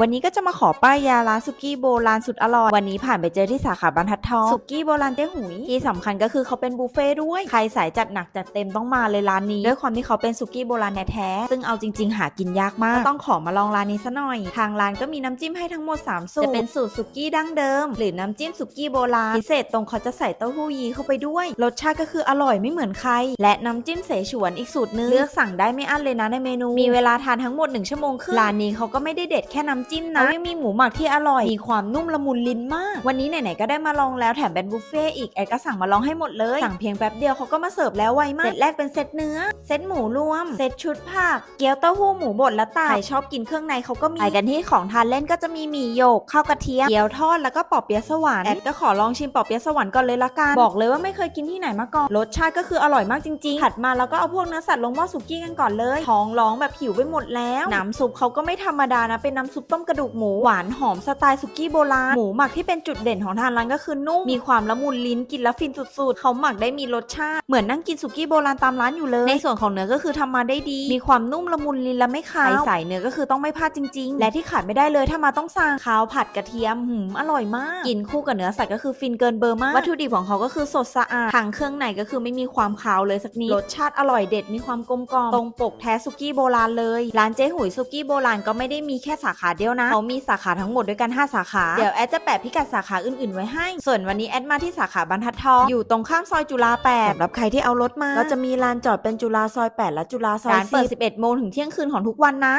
วันนี้ก็จะมาขอป้ายยาร้านสุกี้โบราณสุดอร่อย วันนี้ผ่านไปเจอที่สาขาบรรทัดทองสุกี้โบราณเจ๊หุยที่สำคัญก็คือเขาเป็นบุฟเฟ่ด้วย ใครสายจัดหนักจัดเต็มต้องมาเลยร้านนี้ ด้วยความที่เขาเป็นสุกี้โบราณแท้ซึ่งเอาจริง ๆ หากินยากมาก ต้องขอมาลองร้านนี้ซะหน่อย ทางร้านก็มีน้ำจิ้มให้ทั้งหมด 3 สูตร จะเป็นสูตรสุกี้ดั้งเดิม หรือน้ำจิ้มสุกี้โบราณพิเศษตรงเขาจะใส่เต้าหู้ยี้เข้าไปด้วย รสชาติก็คืออร่อยไม่เหมือนใคร และน้ำจิ้มเสฉวนอีกสูตรหนึงเลือกสั่งได้ไม่อั้นเลยนะในเมนู มีเวลาทานทั้งหมด1ชั่วโมงครึ่งร้านนี้เขาก็ไม่ได้เด็ดแค่น้ำจิ้มนะยังมีหมูหมักที่อร่อย มีความนุ่มละมุนลิ้นมาก วันนี้ไหนๆก็ได้มาลองแล้วแถมเป็นบุฟเฟ่ต์อีกแอดก็สั่งมาลองให้หมดเลย สั่งเพียงแป๊บเดียวเขาก็มาเสิร์ฟแล้วไวมากเซตแรกเป็นเซตเนื้อ เซตหมูรวม เซตชุดผัก เกี๊ยวเต้าหู้หมูบดและตับใครชอบกินเครื่องในเขาก็มีไปกันที่ของทานเล่นก็จะมีหมี่โยกข้าวกระเทียมเกี๊ยวทอดแล้วก็ปอเปี๊ยะสวรรค์แอดก็ขอลองชิมปอเปี๊ยะสวรรค์ก่อนเลยละกันบอกเลยว่าไม่เคยกินที่ไหนมาก่อนรสชาติก็คืออร่อยมากจริงๆถัดมาแล้วก็เอาพวกเนื้อสัตว์ลงหม้อสุกี้กันก่อนเลยท้องร้องแบบหิวไปหมดแล้วน้ำซุปเขาก็ไม่ธรรมดานะเป็นน้ำซุปต้มกระดูกหมูหวานหอมสไตล์สุกี้โบราณหมูหมักที่เป็นจุดเด่นของทางร้านก็คือนุ่มมีความละมุนลิ้นกินแล้วฟินสุดๆ เขาหมักได้มีรสชาติ เหมือนนั่งกินสุกี้โบราณตามร้านอยู่เลย ในส่วนของเนื้อก็คือทำมาได้ดี มีความนุ่มละมุนลิ้นและไม่คาวใส่เนื้อก็คือต้องไม่พลาดจริง ๆ และที่ขาดไม่ได้เลยถ้ามาต้องสั่งข้าวผัดกระเทียมหืมอร่อยมากกินคู่กับเนื้อสัตว์ก็คือฟินเกินเบอร์มากวัตถุดิบของเขาก็คือสดสะอาดทางเครื่องในก็คือไม่มีความคาวเลยสักนิดรสชาติอร่อยเด็ดมีความกลมกล่อมตรงปกแท้สุกี้โบราณเลย ร้านเจ๊หุยสุกี้โบราณก็ไม่ได้มีแค่สาขาเดียวนะ เขามีสาขาทั้งหมดด้วยกัน 5 สาขา เดี๋ยวแอดจะแปะพิกัดสาขาอื่นๆไว้ให้ ส่วนวันนี้แอดมาที่สาขาบรรทัดทอง อยู่ตรงข้ามซอยจุฬา8สำหรับใครที่เอารถมา ก็จะมีลานจอดเป็นจุฬาซอย 8 และจุฬาซอย10ร้านเปิด 11 โมงถึงเที่ยงคืนของทุกวันนะ